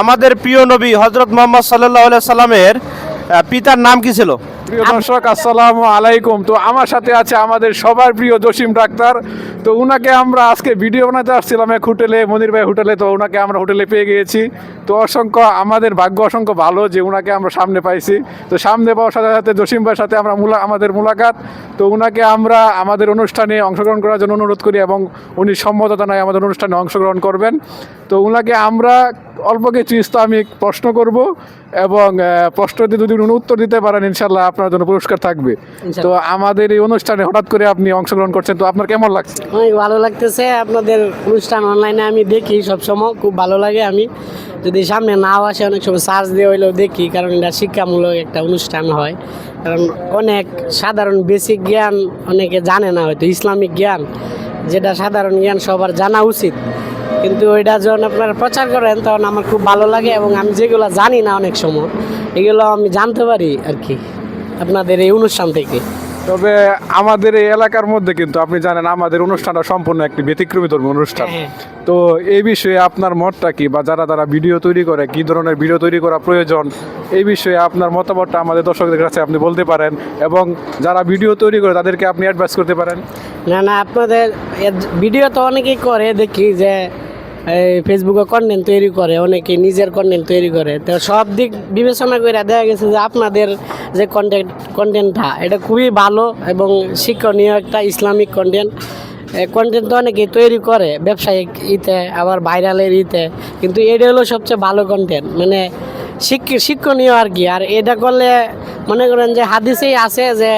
আমাদের প্রিয় নবী হজরত মোহাম্মদ সাল্লাহ সাল্লামের পিতার নাম কি ছিল? প্রিয় দর্শক, আসসালামু আলাইকুম। তো আমার সাথে আছে আমাদের সবার প্রিয় জসিম ডাক্তার। তো উনাকে আমরা আজকে ভিডিও বানাতে আসছিলাম এক হোটেলে, মনির ভাই হোটেলে। তো ওনাকে আমরা হোটেলে পেয়ে গিয়েছি। তো অসংখ্য, আমাদের ভাগ্য অসংখ্য ভালো যে উনাকে আমরা সামনে পাইছি। তো সামনে পাওয়ার সাথে সাথে জসিম ভাইয়ের সাথে আমরা মুলা আমাদের মুলাকাত। তো উনাকে আমরা আমাদের অনুষ্ঠানে অংশগ্রহণ করার জন্য অনুরোধ করি এবং উনি সম্মত জানায় আমাদের অনুষ্ঠানে অংশগ্রহণ করবেন। তো উনাকে আমরা অল্প কিছু ইসলামিক প্রশ্ন করব এবং আহ, প্রশ্নটি যদি উনি উত্তর দিতে পারেন ইনশাল্লাহ আপনার জন্য পুরস্কার থাকবে। তো আমাদের এই অনুষ্ঠানে হঠাৎ করে আপনি অংশগ্রহণ করছেন তো আপনার কেমন লাগছে? অনেক ভালো লাগতেছে আপনাদের অনুষ্ঠান অনলাইনে আমি দেখি সবসময় খুব ভালো লাগে আমি। যদি সামনে নাও আসে অনেক সময় সার্চ দিয়ে হইলেও দেখি কারণ এটা শিক্ষামূলক একটা অনুষ্ঠান হয়। কারণ অনেক সাধারণ বেসিক জ্ঞান অনেকে জানে না হয়তো ইসলামিক জ্ঞান যেটা সাধারণ জ্ঞান সবার জানা উচিত। কিন্তু ওইটা যখন আপনারা প্রচার করেন তখন আমার খুব ভালো লাগে এবং আমি যেগুলো জানি না অনেক সময় এগুলো আমি জানতে পারি আর কি আপনাদের এই অনুষ্ঠান থেকে। তবে আমাদের এই এলাকার মধ্যে কিন্তু আপনি জানেন আমাদের অনুষ্ঠানটা সম্পূর্ণ একটি ব্যতিক্রমী ধর্মী অনুষ্ঠান। হ্যাঁ। তো এই বিষয়ে আপনার মতটা কি? বা যারা যারা ভিডিও তৈরি করে কি ধরনের ভিডিও তৈরি করা প্রয়োজন? এই বিষয়ে আপনার মতামতটা আমাদের দর্শকদের কাছে আপনি বলতে পারেন এবং যারা ভিডিও তৈরি করে তাদেরকে আপনি অ্যাডভাইস করতে পারেন। না না, আপনাদের ভিডিও তো অনেকেই করে, দেখি যে, এই ফেসবুকে কন্টেন্ট তৈরি করে, অনেকে নিজের কন্টেন্ট তৈরি করে। তো সব দিক বিবেচনা করে দেখা গেছে যে আপনাদের যে কন্টেন্ট কন্টেন্টটা এটা খুবই ভালো এবং শিক্ষণীয় একটা ইসলামিক কন্টেন্ট কন্টেন্ট তো অনেকেই তৈরি করে, ব্যবসায়িক ইতে, আবার ভাইরালের ইতে, কিন্তু এটা হলো সবচেয়ে ভালো কন্টেন্ট মানে শিক্ষি- শিক্ষণীয় আর কি, আর এটা করলে মনে করেন যে হাদিসেই আছে যে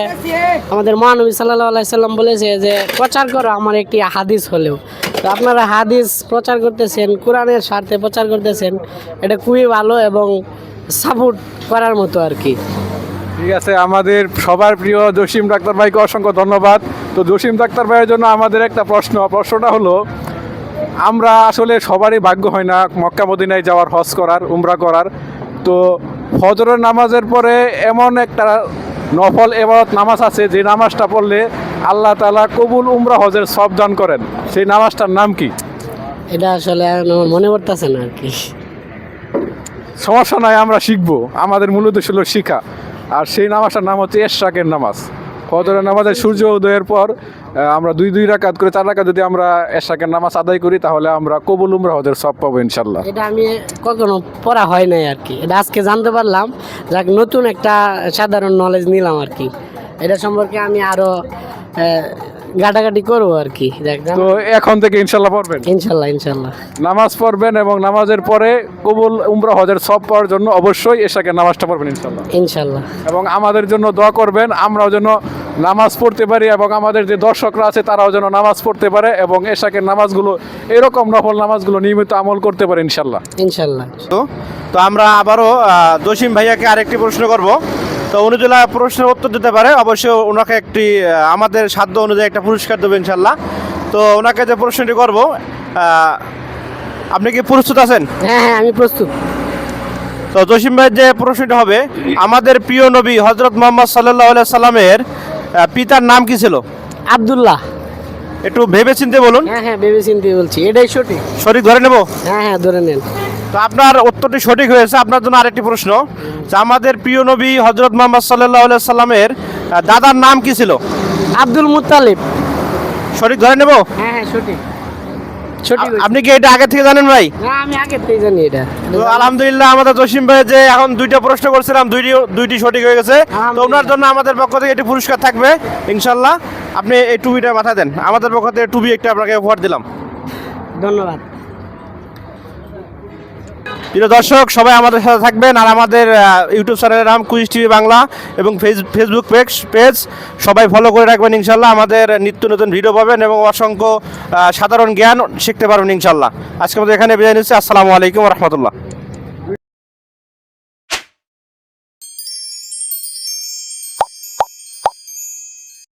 আমাদের মহানবী সাল্লাহ আলাইসাল্লাম বলেছে যে প্রচার করো আমার একটি হাদিস হলেও। তো আপনারা হাদিস প্রচার করতেছেন, কোরআনের স্বার্থে প্রচার করতেছেন, এটা খুবই ভালো এবং সাপোর্ট করার মতো আর কি। ঠিক আছে, আমাদের সবার প্রিয় জসিম ডাক্তার ভাইকে অসংখ্য ধন্যবাদ। তো জসিম ডাক্তার ভাইয়ের জন্য আমাদের একটা প্রশ্ন, প্রশ্নটা হলো, আমরা আসলে সবারই ভাগ্য হয় না মক্কা মদিনায় যাওয়ার, হজ করার, উমরা করার। তো ফজরের নামাজের পরে এমন একটা নফল এবারত নামাজ আছে যে নামাজটা পড়লে আল্লাহ তালা কবুল উমরা হজের সব দান করেন। সেই নামাজটার নাম কি? এটা আসলে মনে পড়তেছে না আর কি। সমস্যা নাই আমরা শিখব। আমাদের মূল উদ্দেশ্য হলো শিখা। আর সেই নামাজটার নাম হচ্ছে এশাকের নামাজ। ফজরের নামাজের সূর্য উদয়ের পর আমরা দুই দুই রাকাত করে চার রাকাত যদি আমরা এশরাকের নামাজ আদায় করি তাহলে আমরা কবুল উমরা হজের সব পাবো ইনশাল্লাহ এটা আমি কখনো পড়া হয় নাই আর কি। এটা আজকে জানতে পারলাম যাক নতুন একটা সাধারণ নলেজ নিলাম আর কি। এটা সম্পর্কে আমি আরও আহ, ঘাটাঘাটি করব আর কি। দেখ তো এখন থেকে ইনশাল্লাহ পড়বেন? ইনশাল্লাহ ইনশাল্লাহ নামাজ পড়বেন এবং নামাজের পরে কবুল উমরা হজের সব পাওয়ার জন্য অবশ্যই এশাকের নামাজটা পড়বেন ইনশাল্লাহ ইনশাল্লাহ এবং আমাদের জন্য দোয়া করবেন আমরাও যেন নামাজ পড়তে পারি এবং আমাদের যে দর্শকরা আছে তারাও যেন নামাজ পড়তে পারে এবং এশাকের নামাজগুলো এরকম নফল নামাজগুলো নিয়মিত আমল করতে পারে ইনশাল্লাহ ইনশাল্লাহ তো তো আমরা আবারও জসিম ভাইয়াকে আরেকটি প্রশ্ন করব। তো উনি যদি প্রশ্নের উত্তর দিতে পারে অবশ্যই ওনাকে একটি আমাদের সাধ্য অনুযায়ী একটা পুরস্কার দেবো ইনশাল্লাহ তো ওনাকে যে প্রশ্নটি করব আহ, আপনি কি প্রস্তুত আছেন? হ্যাঁ হ্যাঁ আমি প্রস্তুত। তো জসিম ভাইয়ের যে প্রশ্নটি হবে আমাদের প্রিয় নবী হজরত মোহাম্মদ সাল্লাহ সাল্লামের পিতার নাম কি ছিল? আব্দুল্লাহ। একটু ভেবে চিনতে বলুন। হ্যাঁ হ্যাঁ ভেবে চিনতে বলছি। এটাই সঠিক। সঠিক ধরে নেব? হ্যাঁ হ্যাঁ ধরে নেন। তো আপনার উত্তরটি সঠিক হয়েছে। আপনার জন্য আরেকটি প্রশ্ন। যে আমাদের প্রিয় নবী হজরত মোহাম্মদ সাল্লাহ সাল্লামের দাদার নাম কি ছিল? আব্দুল মুতালিব সঠিক ধরে নেব? হ্যাঁ হ্যাঁ সঠিক। আপনি কি এটা আগে থেকে জানেন ভাই? আমি আগে থেকে জানি এটা। তো আলহামদুলিল্লাহ আমাদের জসিম ভাই যে এখন দুইটা প্রশ্ন করছিলাম দুইটি দুইটি সঠিক হয়ে গেছে। তো ওনার জন্য আমাদের পক্ষ থেকে একটি পুরস্কার থাকবে ইনশাল্লাহ। আপনি এই টুবিটা মাথা দেন। আমাদের পক্ষ থেকে টুবি একটা আপনাকে উপহার দিলাম। ধন্যবাদ। প্রিয় দর্শক, সবাই আমাদের সাথে থাকবেন আর আমাদের ইউটিউব চ্যানেলের নাম কুইজ টিভি বাংলা এবং ফেস- ফেসবুক পেজ পেজ সবাই ফলো করে রাখবেন ইনশাল্লাহ। আমাদের নিত্য নতুন ভিডিও পাবেন এবং অসংখ্য সাধারণ জ্ঞান শিখতে পারবেন ইনশাল্লাহ। আজকে আমাদের এখানে বিদায় নিচ্ছি। আসসালামু আলাইকুম রহমতুল্লাহ।